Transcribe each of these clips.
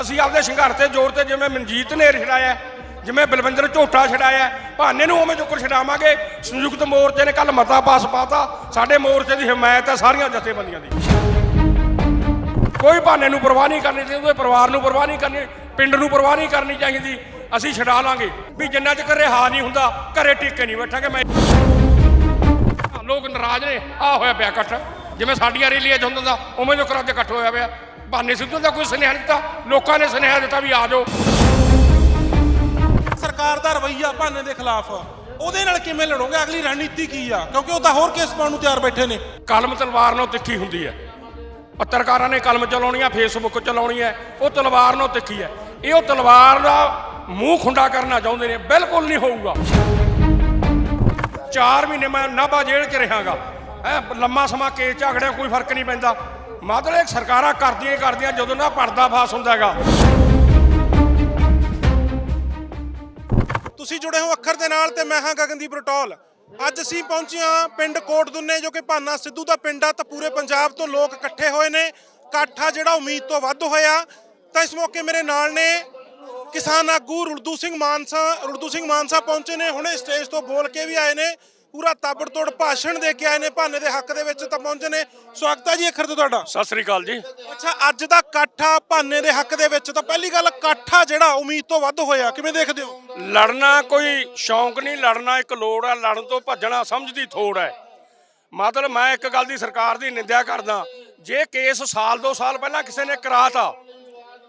ਅਸੀਂ ਆਪਦੇ ਸੰਘਰਸ਼ ਤੇ ਜ਼ੋਰ ਤੇ ਜਿਵੇਂ ਮਨਜੀਤ ਨੇ ਛਡਾਇਆ, ਜਿਵੇਂ ਬਲਵਿੰਦਰ ਝੋਟਾ ਛਡਾਇਆ, ਭਾਨੇ ਨੂੰ ਉਵੇਂ ਚੁੱਕਰ ਛਡਾਵਾਂਗੇ। ਸੰਯੁਕਤ ਮੋਰਚੇ ਨੇ ਕੱਲ ਮਤਾ ਪਾਸ ਪਾਤਾ। ਸਾਡੇ ਮੋਰਚੇ ਦੀ ਹਮਾਇਤ ਹੈ ਸਾਰੀਆਂ ਜਥੇਬੰਦੀਆਂ ਦੀ। ਕੋਈ ਭਾਨੇ ਨੂੰ ਪਰਵਾਹ ਨਹੀਂ ਕਰਨੀ ਚਾਹੀਦੀ, ਉਹਦੇ ਪਰਿਵਾਰ ਨੂੰ ਪਰਵਾਹ ਨਹੀਂ ਕਰਨੀ, ਪਿੰਡ ਨੂੰ ਪਰਵਾਹ ਨਹੀਂ ਕਰਨੀ ਚਾਹੀਦੀ। ਅਸੀਂ ਛਡਾ ਲਾਂਗੇ। ਵੀ ਜਿੰਨਾ ਚਿਰ ਰਿਹਾ ਨਹੀਂ ਹੁੰਦਾ, ਘਰੇ ਟਿੱਕੇ ਨਹੀਂ ਬੈਠਾਂਗੇ। ਮੈਂ ਲੋਕ ਨਾਰਾਜ਼ ਨੇ। ਆ ਹੋਇਆ ਪਿਆ ਇਕੱਠ ਜਿਵੇਂ ਸਾਡੀਆਂ ਰੈਲੀਆਂ 'ਚ ਹੁੰਦਾ ਉਵੇਂ ਜੋ ਕਰਾਂ ਇਕੱਠ ਹੋਇਆ ਪਿਆ। ਭਾਨੇ ਸਿੱਧੂ ਦਾ ਕੋਈ ਸੁਨੇਹਾ ਨਹੀਂ ਦਿੱਤਾ ਲੋਕਾਂ ਨੇ ਸੁਨੇਹਾ ਦਿੱਤਾ ਵੀ ਆ ਜਾਓ। ਸਰਕਾਰ ਦਾ ਰਵੱਈਆ ਭਾਨੇ ਦੇ ਖਿਲਾਫ। ਉਹਦੇ ਨਾਲ ਕਿਵੇਂ ਲੜੋਗੇ? ਅਗਲੀ ਰਣਨੀਤੀ ਕੀ ਆ? ਕਿਉਂਕਿ ਉਹ ਤਾਂ ਹੋਰ ਕੇਸ ਪਾਉਣ ਨੂੰ ਤਿਆਰ ਬੈਠੇ ਨੇ। ਕਲਮ ਤਲਵਾਰ ਨਾਲ ਤਿੱਖੀ ਹੁੰਦੀ ਹੈ। ਪੱਤਰਕਾਰਾਂ ਨੇ ਕਲਮ ਚਲਾਉਣੀ ਹੈ ਫੇਸਬੁੱਕ ਚਲਾਉਣੀ ਹੈ। ਉਹ ਤਲਵਾਰ ਨਾਲ ਤਿੱਖੀ ਹੈ। ਇਹ ਉਹ ਤਲਵਾਰ ਦਾ ਮੂੰਹ ਖੁੰਡਾ ਕਰਨਾ ਚਾਹੁੰਦੇ ਨੇ। ਬਿਲਕੁਲ ਨਹੀਂ ਹੋਊਗਾ। 4 ਮਹੀਨੇ ਮੈਂ ਨਾਭਾ ਜੇਲ੍ਹ 'ਚ ਰਹਾਂਗਾ। ਹੈ ਲੰਮਾ ਸਮਾਂ ਕੇਸ ਝਗੜਿਆ ਕੋਈ ਫ਼ਰਕ ਨਹੀਂ ਪੈਂਦਾ। ਮਤਲਬ ਇਹ ਸਰਕਾਰਾਂ ਕਰਦੀਆਂ ਹੀ ਕਰਦੀਆਂ, ਜਦੋਂ ਨਾ ਪਰਦਾ ਫਾਸ ਹੁੰਦਾ ਹੈਗਾ। ਤੁਸੀਂ ਜੁੜੇ ਹੋ ਅੱਖਰ ਦੇ ਨਾਲ ਤੇ ਮੈਂ ਹਾਂ ਗਗਨਦੀਪ ਰਟੋਲ। ਅੱਜ ਅਸੀਂ ਪਹੁੰਚੇ ਹਾਂ ਪਿੰਡ ਕੋਟ ਦੁੰਨੇ ਜੋ ਕਿ ਭਾਨਾ ਸਿੱਧੂ ਦਾ ਪਿੰਡ ਆ, ਤਾਂ ਪੂਰੇ ਪੰਜਾਬ ਤੋਂ ਲੋਕ ਇਕੱਠੇ ਹੋਏ ਨੇ। ਇਕੱਠਾ ਜਿਹੜਾ ਉਮੀਦ ਤੋਂ ਵੱਧ ਹੋਇਆ। ਤਾਂ ਇਸ ਮੌਕੇ ਮੇਰੇ ਨਾਲ ਨੇ ਕਿਸਾਨ ਆਗੂ ਰੁਲਦੂ ਸਿੰਘ ਮਾਨਸਾ ਰੁਲਦੂ ਸਿੰਘ ਮਾਨਸਾ ਪਹੁੰਚੇ ਨੇ। ਹੁਣੇ ਸਟੇਜ ਤੋਂ ਬੋਲ ਕੇ ਵੀ ਆਏ ਨੇ। ਪੂਰਾ ਤਾਬੜਤੋੜ ਭਾਸ਼ਣ ਦੇ ਕੇ ਆਏ ਨੇ ਭਾਨੇ ਦੇ ਹੱਕ ਦੇ ਵਿੱਚ ਤਾਂ ਪਹੁੰਚੇ ਨੇ। ਸਵਾਗਤ ਹੈ ਜੀ ਅੱਖਰ ਤੋਂ ਤੁਹਾਡਾ। ਸਤਿ ਸ੍ਰੀ ਅਕਾਲ ਜੀ। ਅੱਛਾ ਅੱਜ ਦਾ ਇਕੱਠਾ ਭਾਨੇ ਦੇ ਹੱਕ ਦੇ ਵਿੱਚ ਤਾਂ ਪਹਿਲੀ ਗੱਲ ਇਕੱਠਾ ਜਿਹੜਾ ਉਮੀਦ ਤੋਂ ਵੱਧ ਹੋਇਆ ਕਿਵੇਂ ਦੇਖਦੇ ਹੋ? ਲੜਨਾ ਕੋਈ ਸ਼ੌਂਕ ਨਹੀਂ ਲੜਨਾ ਇੱਕ ਲੋੜ ਹੈ ਲੜਨ ਤੋਂ ਭੱਜਣਾ ਸਮਝ ਦੀ ਥੋੜ ਹੈ। ਮਤਲਬ ਮੈਂ ਇੱਕ ਗੱਲ ਦੀ ਸਰਕਾਰ ਦੀ ਨਿੰਦਿਆ ਕਰਦਾ ਜੇ ਕੇਸ ਸਾਲ ਦੋ ਸਾਲ ਪਹਿਲਾਂ ਕਿਸੇ ਨੇ ਕਰਾਤਾ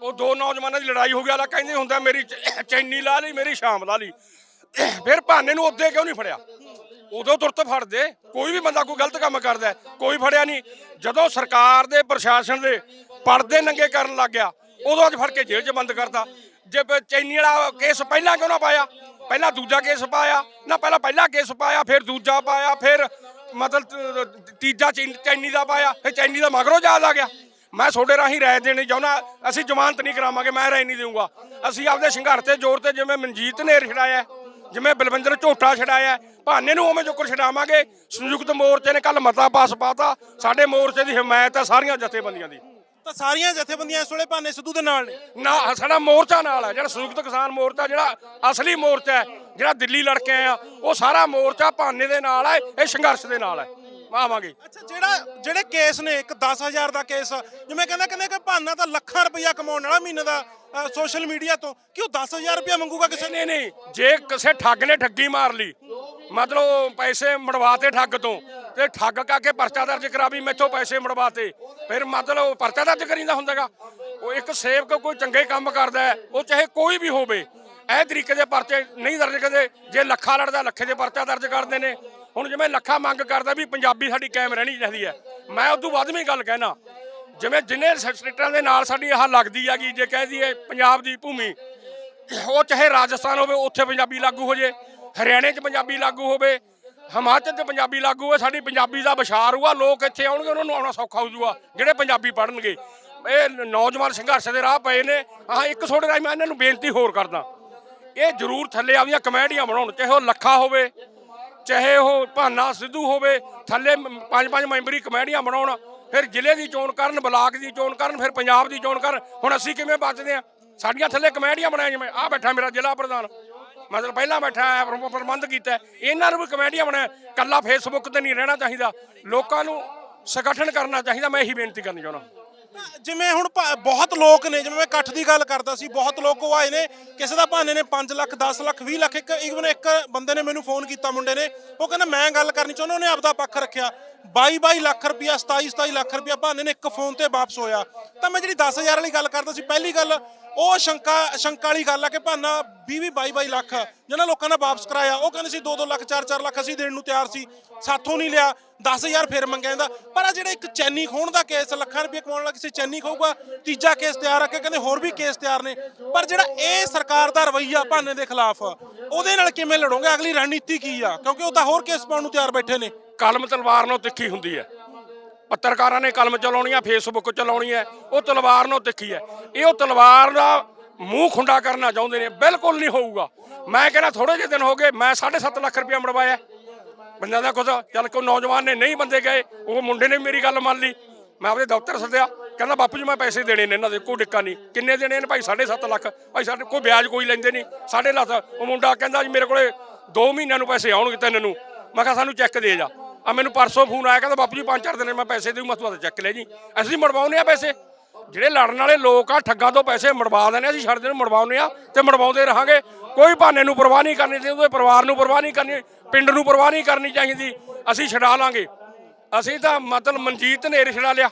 ਉਹ ਦੋ ਨੌਜਵਾਨਾਂ ਦੀ ਲੜਾਈ ਹੋ ਗਿਆ ਲਾ ਕਹਿੰਦੇ ਹੁੰਦਾ ਮੇਰੀ ਚੈਨੀ ਲਾ ਲਈ ਮੇਰੀ ਸ਼ਾਮ ਲਾ ਲਈ। ਫਿਰ ਭਾਨੇ ਨੂੰ ਉੱਦੇ ਕਿਉਂ ਨਹੀਂ ਫੜਿਆ? ਉਦੋਂ ਤੁਰਤ ਫੜਦੇ। ਕੋਈ ਵੀ ਬੰਦਾ ਕੋਈ ਗਲਤ ਕੰਮ ਕਰਦਾ, ਕੋਈ ਫੜਿਆ ਨਹੀਂ। ਜਦੋਂ ਸਰਕਾਰ ਦੇ, ਪ੍ਰਸ਼ਾਸਨ ਦੇ ਪਰਦੇ ਨੰਗੇ ਕਰਨ ਲੱਗ ਗਿਆ, ਉਦੋਂ ਅੱਜ ਫੜ ਕੇ ਜੇਲ੍ਹ 'ਚ ਬੰਦ ਕਰਤਾ। ਜੇ ਪ- ਚੈਨੀ ਵਾਲਾ ਕੇਸ ਪਹਿਲਾਂ ਕਿਉਂ ਨਾ ਪਾਇਆ? ਪਹਿਲਾਂ ਦੂਜਾ ਕੇਸ ਪਾਇਆ, ਨਾ ਪਹਿਲਾਂ ਪਹਿਲਾ ਕੇਸ ਪਾਇਆ, ਫਿਰ ਦੂਜਾ ਪਾਇਆ, ਫਿਰ ਮਤਲਬ ਤੀਜਾ ਚੈਨ- ਚੈਨੀ ਦਾ ਪਾਇਆ, ਫਿਰ ਚੈਨੀ ਦਾ ਮਗਰੋਂ ਯਾਦ ਆ ਗਿਆ। ਮੈਂ ਤੁਹਾਡੇ ਰਾਹੀਂ ਰਾਏ ਦੇਣੀ ਚਾਹੁੰਦਾ, ਅਸੀਂ ਜ਼ਮਾਨਤ ਨਹੀਂ ਕਰਾਵਾਂਗੇ, ਮੈਂ ਰਾਏ ਨਹੀਂ ਦੇਵਾਂਗਾ ਅਸੀਂ ਆਪਦੇ ਸੰਘਰਸ਼ ਤੇ ਜ਼ੋਰ ਤੇ ਜਿਵੇਂ ਮਨਜੀਤ ਨੇ ਛਡਾਇਆ ਜਿਵੇਂ ਬਲਵਿੰਦਰ ਝੋਟਾ ਛਡਾਇਆ ਭਾਨੇ ਨੂੰ ਉਵੇਂ ਜੁਕਰ ਛਡਾਵਾਂਗੇ। ਸੰਯੁਕਤ ਮੋਰਚੇ ਨੇ ਕੱਲ ਮਤਾ ਪਾਸ ਪਾਤਾ। ਸਾਡੇ ਮੋਰਚੇ ਦੀ ਹਮਾਇਤ ਹੈ ਸਾਰੀਆਂ ਜਥੇਬੰਦੀਆਂ ਦੀ। ਤਾਂ ਸਾਰੀਆਂ ਜਥੇਬੰਦੀਆਂ ਇਸ ਵੇਲੇ ਭਾਨੇ ਸਿੱਧੂ ਦੇ ਨਾਲ ਨੇ। ਨਾ ਸਾਡਾ ਮੋਰਚਾ ਨਾਲ ਹੈ। ਜਿਹੜਾ ਸੰਯੁਕਤ ਕਿਸਾਨ ਮੋਰਚਾ ਜਿਹੜਾ ਅਸਲੀ ਮੋਰਚਾ ਹੈ ਜਿਹੜਾ ਦਿੱਲੀ ਲੜ ਕੇ ਆਏ ਆ ਉਹ ਸਾਰਾ ਮੋਰਚਾ ਭਾਨੇ ਦੇ ਨਾਲ ਹੈ ਇਹ ਸੰਘਰਸ਼ ਦੇ ਨਾਲ ਹੈ। ਆਵਾਂਗੇ। ਅੱਛਾ ਜਿਹੜਾ ਜਿਹੜੇ ਕੇਸ ਨੇ ਇੱਕ 10000 ਦਾ ਕੇਸ ਜਿਵੇਂ ਕਹਿੰਦਾ ਕਹਿੰਦੇ ਕਿ ਭਾਨਾ ਤਾਂ ਲੱਖਾਂ ਰੁਪਈਆ ਕਮਾਉਣ ਵਾਲਾ ਮਹੀਨੇ ਦਾ ਸੋਸ਼ਲ ਮੀਡੀਆ ਤੋਂ ਕਿ ਉਹ 10000 ਰੁਪਈਆ ਮੰਗੂਗਾ ਕਿਸੇ ਨੇ? ਨਹੀਂ ਨਹੀਂ, ਜੇ ਕਿਸੇ ਠੱਗ ਨੇ ਠੱਗੀ ਮਾਰ ਲਈ, ਮਤਲਬ ਪੈਸੇ ਮੜਵਾਤੇ ਠੱਗ ਤੋਂ, ਤੇ ਠੱਗ ਕਾ ਕੇ ਪਰਚਾ ਦਰਜ ਕਰਾ ਵੀ ਮੈਥੋਂ ਪੈਸੇ ਮੜਵਾਤੇ ਫਿਰ ਮਤਲਬ ਪਰਚਾ ਦਰਜ ਕਰੀਂਦਾ ਹੁੰਦਾਗਾ। ਉਹ ਇੱਕ ਸੇਵਕ ਕੋਈ ਚੰਗੇ ਕੰਮ ਕਰਦਾ ਹੈ, ਉਹ ਚਾਹੇ ਕੋਈ ਵੀ ਹੋਵੇ, ਇਹ ਤਰੀਕੇ ਦੇ ਪਰਚੇ ਨਹੀਂ ਦਰਜ ਕਰਦੇ, ਜੇ ਲੱਖਾ ਲੜਦਾ, ਲੱਖੇ ਦੇ ਪਰਚਾ ਦਰਜ ਕਰਦੇ ਨੇ। ਹੁਣ ਜਿਵੇਂ ਲੱਖਾ ਮੰਗ ਕਰਦਾ ਵੀ ਪੰਜਾਬੀ ਸਾਡੀ ਕਾਇਮ ਰਹਿਣੀ ਚਾਹੀਦੀ ਹੈ, ਮੈਂ ਉਦੋਂ ਵੱਧ ਵੀ ਗੱਲ ਕਹਿਣਾ ਜਿਵੇਂ ਜਿੰਨੇ ਸਟੇਟਾਂ ਦੇ ਨਾਲ ਸਾਡੀ ਆਹ ਲੱਗਦੀ ਹੈਗੀ, ਜੇ ਕਹਿ ਦਈਏ ਪੰਜਾਬ ਦੀ ਭੂਮੀ, ਉਹ ਚਾਹੇ ਰਾਜਸਥਾਨ ਹੋਵੇ, ਉੱਥੇ ਪੰਜਾਬੀ ਲਾਗੂ ਹੋ ਜੇ, ਹਰਿਆਣੇ 'ਚ ਪੰਜਾਬੀ ਲਾਗੂ ਹੋਵੇ, ਹਿਮਾਚਲ 'ਚ ਪੰਜਾਬੀ ਲਾਗੂ ਹੋਵੇ, ਸਾਡੀ ਪੰਜਾਬੀ ਦਾ ਵਿਸ਼ਾਰ ਹੋਊਗਾ, ਲੋਕ ਇੱਥੇ ਆਉਣਗੇ, ਉਹਨਾਂ ਨੂੰ ਆਉਣਾ ਸੌਖਾ ਹੋ ਜਾਊਗਾ, ਜਿਹੜੇ ਪੰਜਾਬੀ ਪੜ੍ਹਨਗੇ। ਇਹ ਨੌਜਵਾਨ ਸੰਘਰਸ਼ ਦੇ ਰਾਹ ਪਏ ਨੇ ਹਾਂ ਇੱਕ ਛੋਟੇ ਰਾਹੀਂ ਮੈਂ ਇਹਨਾਂ ਨੂੰ ਬੇਨਤੀ ਹੋਰ ਕਰਦਾ। ਇਹ ਜ਼ਰੂਰ ਥੱਲੇ ਆਪਦੀਆਂ ਕਮੇਡੀਆਂ ਬਣਾਉਣ, ਚਾਹੇ ਉਹ ਲੱਖਾ ਹੋਵੇ, ਚਾਹੇ ਉਹ ਭਾਨਾ ਸਿੱਧੂ ਹੋਵੇ, ਥੱਲੇ ਪੰਜ ਪੰਜ ਮੈਂਬਰੀ ਕਮੇਡੀਆਂ ਬਣਾਉਣ ਫਿਰ ਜ਼ਿਲ੍ਹੇ ਦੀ ਚੋਣ ਕਰਨ, ਬਲਾਕ ਦੀ ਚੋਣ ਕਰਨ, ਫਿਰ ਪੰਜਾਬ ਦੀ ਚੋਣ ਕਰਨ। ਹੁਣ ਅਸੀਂ ਕਿਵੇਂ ਬਚਦੇ ਆ ਸਾਡੀਆਂ ਥੱਲੇ ਕਮੇਡੀਆਂ ਬਣਾਈਆਂ ਜਿਵੇਂ ਆ ਬੈਠਾ ਮੇਰਾ ਜ਼ਿਲ੍ਹਾ ਪ੍ਰਧਾਨ। ਮਤਲਬ ਪਹਿਲਾਂ ਬੈਠਾ ਹੈ ਪ੍ਰਬੰਧ ਕੀਤਾ ਇਹਨਾਂ ਨੂੰ ਵੀ ਕਮੇਡੀਆਂ ਬਣਾਇਆ। ਕੱਲਾ ਫੇਸਬੁੱਕ ਤੇ ਨਹੀਂ ਰਹਿਣਾ ਚਾਹੀਦਾ। ਲੋਕਾਂ ਨੂੰ ਸੰਗਠਨ ਕਰਨਾ ਚਾਹੀਦਾ। ਮੈਂ ਇਹੀ ਬੇਨਤੀ ਕਰਨੀ ਚਾਹੁੰਦਾ। ਜਿਵੇਂ ਹੁਣ ਭਾ- ਬਹੁਤ ਲੋਕ ਨੇ, ਜਿਵੇਂ ਮੈਂ ਇਕੱਠ ਦੀ ਗੱਲ ਕਰਦਾ ਸੀ, ਬਹੁਤ ਲੋਕ ਉਹ ਆਏ ਨੇ, ਕਿਸੇ ਦਾ ਭਾਨੇ ਨੇ 5 ਲੱਖ 10 ਲੱਖ 20 ਲੱਖ, ਇੱਕ ਇਵਨ ਇੱਕ ਬੰਦੇ ਨੇ ਮੈਨੂੰ ਫੋਨ ਕੀਤਾ, ਮੁੰਡੇ ਨੇ, ਉਹ ਕਹਿੰਦਾ ਮੈਂ ਗੱਲ ਕਰਨੀ ਚਾਹੁੰਦਾ, ਉਹਨੇ ਆਪਦਾ ਪੱਖ ਰੱਖਿਆ। 22 22 ਲੱਖ ਰੁਪਇਆ 27 27 ਲੱਖ ਰੁਪਇਆ ਭਾਨੇ ਨੇ ਇੱਕ ਫੋਨ ਤੇ ਵਾਪਸ ਹੋਇਆ। ਤਾਂ ਮੈਂ ਜਿਹੜੀ 10000 ਵਾਲੀ ਗੱਲ ਕਰਦਾ ਸੀ, ਪਹਿਲੀ ਗੱਲ ਉਹ ਸ਼ੰਕਾ ਸ਼ੰਕਾ ਵਾਲੀ ਗੱਲ ਆ ਕਿ ਭਾਨਾ 20 20 22 22 ਲੱਖ ਜਿਹਨਾਂ ਲੋਕਾਂ ਨੇ ਵਾਪਸ ਕਰਾਇਆ। ਉਹ ਕਹਿੰਦੇ ਸੀ 2 2 ਲੱਖ 4 4 ਲੱਖ ਅਸੀਂ ਦੇਣ ਨੂੰ ਤਿਆਰ ਸੀ। ਸਾਥੋਂ ਨਹੀਂ ਲਿਆ। 10000 ਫਿਰ ਮੰਗਿਆ ਜਾਂਦਾ। ਪਰ ਆ ਜਿਹੜਾ ਇੱਕ ਚੈਨੀ ਖੋਣ ਦਾ ਕੇਸ, ਲੱਖਾਂ ਰੁਪਏ ਕਮਾਉਣ ਵਾਲਾ ਕਿਸੇ ਚੈਨੀ ਖਾਊਗਾ, ਤੀਜਾ ਕੇਸ ਤਿਆਰ ਆ ਕੇ ਕਹਿੰਦੇ ਹੋਰ ਵੀ ਕੇਸ ਤਿਆਰ ਨੇ। ਪਰ ਜਿਹੜਾ ਇਹ ਸਰਕਾਰ ਦਾ ਰਵੱਈਆ ਭਾਨੇ ਦੇ ਖਿਲਾਫ, ਉਹਦੇ ਨਾਲ ਕਿਵੇਂ ਲੜੋਗੇ? ਅਗਲੀ ਰਣਨੀਤੀ ਕੀ ਆ? ਕਿਉਂਕਿ ਉਹ ਤਾਂ ਹੋਰ ਕੇਸ ਪਾਉਣ ਨੂੰ ਤਿਆਰ ਬੈਠੇ ਨੇ। ਕਲਮ ਤਲਵਾਰ ਨਾਲ ਤਿੱਖੀ ਹੁੰਦੀ ਹੈ। ਪੱਤਰਕਾਰਾਂ ਨੇ ਕਲਮ ਚਲਾਉਣੀ ਆ ਫੇਸਬੁੱਕ ਚਲਾਉਣੀ ਹੈ, ਉਹ ਤਲਵਾਰ ਨੂੰ ਤਿੱਖੀ ਹੈ। ਇਹ ਉਹ ਤਲਵਾਰ ਦਾ ਮੂੰਹ ਖੁੰਡਾ ਕਰਨਾ ਚਾਹੁੰਦੇ ਨੇ, ਬਿਲਕੁਲ ਨਹੀਂ ਹੋਊਗਾ। ਮੈਂ ਕਹਿੰਦਾ ਥੋੜੇ ਜਿਹੇ ਦਿਨ ਹੋ ਗਏ, ਮੈਂ 7.5 ਲੱਖ ਰੁਪਇਆ ਮੜਵਾਇਆ। ਬੰਦਿਆਂ ਦਾ ਕੁਝ ਚੱਲ ਕੋਈ ਨੌਜਵਾਨ ਨੇ ਨਹੀਂ ਬੰਦੇ ਗਏ, ਉਹ ਮੁੰਡੇ ਨੇ ਮੇਰੀ ਗੱਲ ਮੰਨ ਲਈ। ਮੈਂ ਆਪਦੇ ਦਫ਼ਤਰ ਸੱਦਿਆ, ਕਹਿੰਦਾ ਬਾਪੂ ਜੀ ਮੈਂ ਪੈਸੇ ਦੇਣੇ ਨੇ ਇਹਨਾਂ ਦੇ, ਕੋਈ ਡਿੱਕਾ ਨਹੀਂ। ਕਿੰਨੇ ਦੇਣੇ ਨੇ ਭਾਈ? 7.5 ਲੱਖ। ਭਾਈ ਸਾਡੇ ਕੋਈ ਵਿਆਜ ਕੋਈ ਲੈਂਦੇ ਨਹੀਂ। 7.5 ਲੱਖ, ਉਹ ਮੁੰਡਾ ਕਹਿੰਦਾ ਜੀ ਮੇਰੇ ਕੋਲੇ 2 ਮਹੀਨਿਆਂ ਨੂੰ ਪੈਸੇ ਆਉਣਗੇ ਤਿੰਨ ਨੂੰ। ਮੈਂ ਕਿਹਾ ਸਾਨੂੰ ਚੈੱਕ ਦੇ ਜਾ। ਆ ਮੈਨੂੰ ਪਰਸੋਂ ਫੋਨ ਆਇਆ ਕਹਿੰਦਾ, ਬਾਪੂ ਜੀ, ਪੰਜ ਚਾਰ ਦਿਨ ਮੈਂ ਪੈਸੇ ਦੇਉ ਮੈਂ ਤੁਹਾਡਾ ਚੈੱਕ ਲੈ ਜੀ। ਅਸੀਂ ਮੜਵਾਉਨੇ ਆ ਪੈਸੇ। ਜਿਹੜੇ ਲੜਨ ਵਾਲੇ ਲੋਕ ਆ, ਠੱਗਾਂ ਤੋਂ ਪੈਸੇ ਮੜਵਾ ਦਿੰਦੇ ਅਸੀਂ ਛੱਡ ਦੇ ਮੜਵਾਉਨੇ ਆ ਤੇ ਮੜਵਾਉਂਦੇ ਰਹਾਂਗੇ। ਕੋਈ ਬਹਾਨੇ ਨੂੰ ਪਰਵਾਹ ਨਹੀਂ ਕਰਨੀ ਚਾਹੀਦੀ, ਉਹਦੇ ਪਰਿਵਾਰ ਨੂੰ ਪਰਵਾਹ ਨਹੀਂ ਕਰਨੀ, ਪਿੰਡ ਨੂੰ ਪਰਵਾਹ ਨਹੀਂ ਕਰਨੀ ਚਾਹੀਦੀ। ਅਸੀਂ ਛਡਾ ਲਾਂਗੇ। ਅਸੀਂ ਤਾਂ ਮਤਲਬ ਮਨਜੀਤ ਨੇਰ ਛਡਾ ਲਿਆ।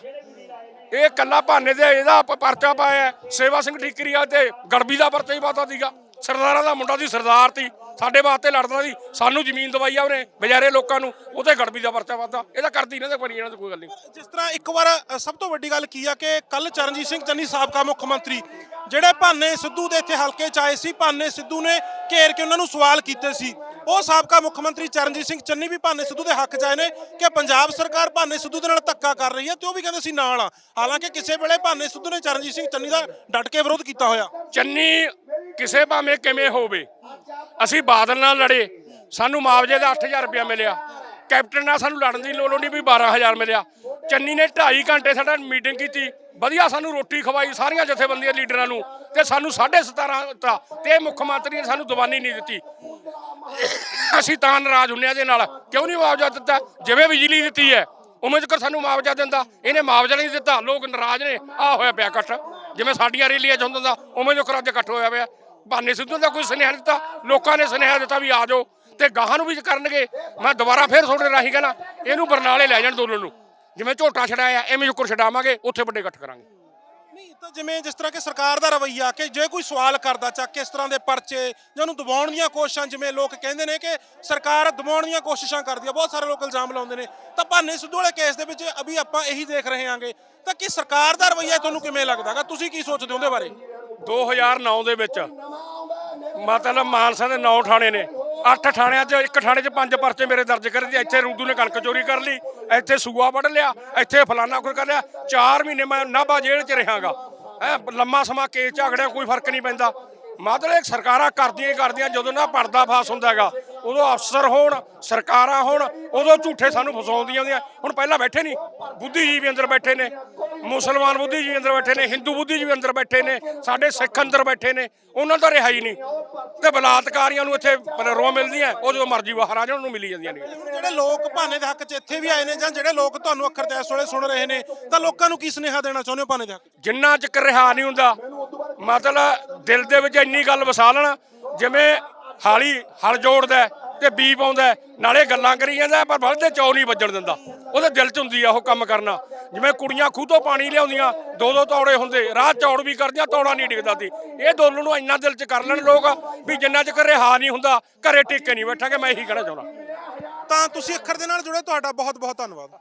ਇਹ ਕੱਲਾ ਭਾਨੇ ਦੇ ਇਹਦਾ ਪਰਚਾ ਪਾਇਆ ਸੇਵਾ ਸਿੰਘ ਠੀਕਰੀਆ ਤੇ ਗੜਬੀ ਦਾ ਪਰਚਾ ਹੀ ਪਾਤਾ ਸੀਗਾ। ਸਰਦਾਰਾਂ ਦਾ ਮੁੰਡਾ ਸੀ, ਸਰਦਾਰ ਸੀ। ਸਾਡੇ ਵਾਸਤੇ ਲੜਦਾ ਸੀ। ਸਾਨੂੰ ਜ਼ਮੀਨ ਦਵਾਈ ਆ ਉਹਨੇ ਬਜ਼ਾਰੇ ਲੋਕਾਂ ਨੂੰ। ਉਹਤੇ ਗੜਬੀ ਦਾ ਪਰਚਾ ਪਾਤਾ ਇਹਦਾ ਕਰਦੀ ਇਹਨਾਂ ਦੇ ਕੋਈ ਇਹਨਾਂ ਦੀ ਕੋਈ ਗੱਲ ਨਹੀਂ। ਜਿਸ ਤਰ੍ਹਾਂ ਇੱਕ ਵਾਰ ਸਭ ਤੋਂ ਵੱਡੀ ਗੱਲ ਕੀ ਆ ਕਿ ਕੱਲ ਚਰਨਜੀਤ ਸਿੰਘ ਚੰਨੀ ਸਾਬਕਾ ਮੁੱਖ ਮੰਤਰੀ, ਜਿਹੜੇ ਭਾਨੇ ਸਿੱਧੂ ਦੇ ਇੱਥੇ ਹਲਕੇ ਚ ਆਏ ਸੀ, ਭਾਨੇ ਸਿੱਧੂ ਨੇ ਘੇਰ ਕੇ ਉਹਨਾਂ ਨੂੰ ਸਵਾਲ ਕੀਤੇ ਸੀ। ਉਹ ਸਾਬਕਾ ਮੁੱਖ ਮੰਤਰੀ ਚਰਨਜੀਤ ਸਿੰਘ ਚੰਨੀ ਵੀ ਭਾਨੇ ਸਿੱਧੂ ਦੇ ਹੱਕ ਚ ਆਏ ਨੇ ਕਿ ਪੰਜਾਬ ਸਰਕਾਰ ਭਾਨੇ ਸਿੱਧੂ ਦੇ ਨਾਲ ਧੱਕਾ ਕਰ ਰਹੀ ਹੈ ਤੇ ਉਹ ਵੀ ਕਹਿੰਦੇ ਸੀ ਨਾਲ ਆ ਹਾਲਾਂਕਿ ਕਿਸੇ ਵੇਲੇ ਭਾਨੇ ਸਿੱਧੂ ਨੇ ਚਰਨਜੀਤ ਸਿੰਘ ਚੰਨੀ ਦਾ ਡਟ ਕੇ ਵਿਰੋਧ ਕੀਤਾ ਹੋਇਆ। ਚੰਨੀ, ਕਿਸੇ ਭਾਵੇਂ ਕਿਵੇਂ ਹੋਵੇ, ਅਸੀਂ ਬਾਦਲ ਨਾਲ ਲੜੇ, ਸਾਨੂੰ ਮੁਆਵਜ਼ੇ ਦਾ 8000 ਰੁਪਇਆ ਮਿਲਿਆ। ਕੈਪਟਨ ਨਾਲ ਸਾਨੂੰ ਲੜਨ ਦੀ ਲੋੜ ਨਹੀਂ ਵੀ 12000 ਮਿਲਿਆ। ਚੰਨੀ ਨੇ 2.5 ਘੰਟੇ ਸਾਡਾ ਮੀਟਿੰਗ ਕੀਤੀ। ਵਧੀਆ ਸਾਨੂੰ ਰੋਟੀ ਖਵਾਈ, ਸਾਰੀਆਂ ਜਥੇਬੰਦੀਆਂ ਲੀਡਰਾਂ ਨੂੰ ਤੇ ਸਾਨੂੰ 17.5 ਦਿੱਤਾ ਤੇ ਮੁੱਖ ਮੰਤਰੀ ਨੇ ਸਾਨੂੰ ਦਵਾਨੀ ਨਹੀਂ ਦਿੱਤੀ। ਅਸੀਂ ਤਾਂ ਨਾਰਾਜ਼ ਹੁੰਨੇ ਆ ਇਹਦੇ ਨਾਲ। ਕਿਉਂ ਨਹੀਂ ਮੁਆਵਜ਼ਾ ਦਿੱਤਾ? ਜਿਵੇਂ ਬਿਜਲੀ ਦਿੱਤੀ ਹੈ, ਉਵੇਂ ਤੱਕ ਸਾਨੂੰ ਮੁਆਵਜ਼ਾ ਦਿੰਦਾ, ਇਹਨੇ ਮੁਆਵਜ਼ਾ ਨਹੀਂ ਦਿੱਤਾ। ਲੋਕ ਨਾਰਾਜ਼ ਨੇ ਆ ਹੋਇਆ ਪਿਆ ਇਕੱਠ। ਜਿਵੇਂ ਸਾਡੀਆਂ ਰੈਲੀਆਂ ਚ ਹੁੰਦਾ ਹੁੰਦਾ, ਉਵੇਂ ਜੋ ਅੱਜ ਇਕੱਠ ਹੋਇਆ ਪਿਆ। ਬਾਨੇ ਸਿੱਧੂ ਦਾ ਕੋਈ ਸੁਨੇਹਾ ਨਹੀਂ ਦਿੱਤਾ, ਲੋਕਾਂ ਨੇ ਸੁਨੇਹਾ ਦਿੱਤਾ ਵੀ ਆ ਜਾਓ ਤੇ ਗਾਹਾਂ ਨੂੰ ਵੀ ਕਰਨਗੇ। ਮੈਂ ਦੁਬਾਰਾ ਫੇਰ ਤੁਹਾਡੇ ਰਾਹੀਂ ਕਹਿਣਾ, ਇਹਨੂੰ ਬਰਨਾਲੇ ਲੈ ਜਾਣ ਦੋਨੋਂ ਨੂੰ। ਜਿਵੇਂ ਝੋਟਾ ਛਡਾਇਆ ਐਵੇਂ ਜੁਕਰ ਛਡਾਵਾਂਗੇ ਉੱਥੇ ਵੱਡੇ ਇਕੱਠ ਕਰਾਂਗੇ। ਨਹੀਂ ਤਾਂ ਜਿਵੇਂ ਜਿਸ ਤਰ੍ਹਾਂ ਕਿ ਸਰਕਾਰ ਦਾ ਰਵੱਈਆ ਕਿ ਜੇ ਕੋਈ ਸਵਾਲ ਕਰਦਾ ਚੱਕ ਕੇ ਇਸ ਤਰ੍ਹਾਂ ਦੇ ਪਰਚੇ ਜਾਂ ਉਹਨੂੰ ਦਬਾਉਣ ਦੀਆਂ ਕੋਸ਼ਿਸ਼ਾਂ ਜਿਵੇਂ ਲੋਕ ਕਹਿੰਦੇ ਨੇ ਕਿ ਸਰਕਾਰ ਦਬਾਉਣ ਦੀਆਂ ਕੋਸ਼ਿਸ਼ਾਂ ਕਰਦੀ ਆ ਬਹੁਤ ਸਾਰੇ ਲੋਕ ਇਲਜ਼ਾਮ ਲਾਉਂਦੇ ਨੇ ਤਾਂ ਭਾਨੇ ਸਿੱਧੂ ਵਾਲੇ ਕੇਸ ਦੇ ਵਿੱਚ ਅਭੀ ਆਪਾਂ ਇਹੀ ਦੇਖ ਰਹੇ ਹਾਂਗੇ ਤਾਂ ਕਿ ਸਰਕਾਰ ਦਾ ਰਵੱਈਆ ਤੁਹਾਨੂੰ ਕਿਵੇਂ ਲੱਗਦਾਗਾ ਤੁਸੀਂ ਕੀ ਸੋਚਦੇ ਹੋ ਉਹਦੇ ਬਾਰੇ? 2009 ਦੇ ਵਿੱਚ ਮਤਲਬ ਮਾਨਸਾ ਦੇ 9 ਥਾਣੇ ਨੇ ਅੱਠ ਥਾਣਿਆਂ 'ਚ, ਇੱਕ ਥਾਣੇ 'ਚ ਪੰਜ ਪਰਚੇ ਮੇਰੇ ਦਰਜ ਕਰ ਦਿੱਤੇ ਇੱਥੇ ਰੂਦੂ ਨੇ ਕਣਕ ਚੋਰੀ ਕਰ ਲਈ, ਇੱਥੇ ਸੂਆ ਵੱਢ ਲਿਆ, ਇੱਥੇ ਫਲਾਨਾ ਕੋਈ ਕਰ ਲਿਆ। 4 ਮਹੀਨੇ ਮੈਂ ਨਾਭਾ ਜੇਲ੍ਹ 'ਚ ਰਹਾਂਗਾ। ਹੈ, ਲੰਮਾ ਸਮਾਂ ਕੇਸ ਝਗੜਿਆ ਕੋਈ ਫ਼ਰਕ ਨਹੀਂ ਪੈਂਦਾ। ਮਤਲਬ ਸਰਕਾਰਾਂ ਕਰਦੀਆਂ ਹੀ ਕਰਦੀਆਂ, ਜਦੋਂ ਨਾ ਪਰਦਾ ਫਾਸ ਹੁੰਦਾ ਹੈਗਾ, ਉਦੋਂ ਅਫਸਰ ਹੋਣ, ਸਰਕਾਰਾਂ ਹੋਣ, ਉਦੋਂ ਝੂਠੇ ਸਾਨੂੰ ਫਸਾਉਂਦੀਆਂ ਹੁੰਦੀਆਂ। ਹੁਣ ਪਹਿਲਾਂ ਬੈਠੇ ਨਹੀਂ, ਬੁੱਧੀਜੀਵੀ ਅੰਦਰ ਬੈਠੇ ਨੇ। ਮੁਸਲਮਾਨ ਬੁੱਧੀਜੀਵੀ ਅੰਦਰ ਬੈਠੇ ਨੇ ਹਿੰਦੂ ਬੁੱਧੀਜੀਵੀ ਅੰਦਰ ਬੈਠੇ ਨੇ ਸਾਡੇ ਸਿੱਖ ਅੰਦਰ ਬੈਠੇ ਨੇ ਉਹਨਾਂ ਦਾ ਰਿਹਾਈ ਨਹੀਂ ਤੇ ਬਲਾਤਕਾਰੀਆਂ ਨੂੰ ਇੱਥੇ ਰੋ ਮਿਲਦੀਆਂ ਉਹ ਜਦੋਂ ਮਰਜ਼ੀ ਬਾਹਰ ਆ ਜਾਣ ਉਹਨੂੰ ਮਿਲੀ ਜਾਂਦੀਆਂ ਨੇ ਜਿਹੜੇ ਲੋਕ ਭਾਨੇ ਦੇ ਹੱਕ 'ਚ ਇੱਥੇ ਵੀ ਆਏ ਨੇ ਜਾਂ ਜਿਹੜੇ ਲੋਕ ਤੁਹਾਨੂੰ ਅੱਖਰ ਤੇ ਇਸ ਵੇਲੇ ਸੁਣ ਰਹੇ ਨੇ ਤਾਂ ਲੋਕਾਂ ਨੂੰ ਕੀ ਸੁਨੇਹਾ ਦੇਣਾ ਚਾਹੁੰਦੇ ਹੋ ਭਾਨੇ ਦੇ ਹੱਕ? ਜਿੰਨਾ ਚਿਰ ਰਿਹਾ ਨਹੀਂ ਹੁੰਦਾ ਮਤਲਬ ਦਿਲ ਦੇ ਵਿੱਚ ਇੰਨੀ ਗੱਲ ਵਸਾ ਲੈਣ ਜਿਵੇਂ ਹਾਲੀ ਹਲ ਜੋੜਦਾ ਹੈ ਤੇ ਬੀ ਪਾਉਂਦਾ ਨਾਲੇ ਗੱਲਾਂ ਕਰੀ ਜਾਂਦਾ ਪਰ ਬਲਦੇ ਚੌ ਨਹੀਂ ਵੱਜਣ ਦਿੰਦਾ। ਉਹਦੇ ਦਿਲ 'ਚ ਹੁੰਦੀ ਆ ਉਹ ਕੰਮ ਕਰਨਾ। ਜਿਵੇਂ ਕੁੜੀਆਂ ਖੂਹ ਤੋਂ ਪਾਣੀ ਲਿਆਉਂਦੀਆਂ, ਦੋ ਦੋ ਤੌੜੇ ਹੁੰਦੇ। ਰਾਹ ਚੌੜ ਵੀ ਕਰਦੀਆਂ ਤੌੜਾ ਨਹੀਂ ਡਿੱਗਦਾ ਸੀ। ਇਹ ਦੋਨੋਂ ਨੂੰ ਇੰਨਾ ਦਿਲ 'ਚ ਕਰ ਲੈਣ ਲੋਕ ਵੀ ਜਿੰਨਾ ਚ ਘਰੇ ਰਿਹਾ ਨਹੀਂ ਹੁੰਦਾ, ਘਰੇ ਟਿੱਕੇ ਨਹੀਂ ਬੈਠਾਂਗੇ, ਮੈਂ ਇਹੀ ਕਹਿਣਾ ਚਾਹੁੰਦਾ। ਤਾਂ ਤੁਸੀਂ ਅੱਖਰ ਦੇ ਨਾਲ ਜੁੜੇ, ਤੁਹਾਡਾ ਬਹੁਤ ਬਹੁਤ ਧੰਨਵਾਦ।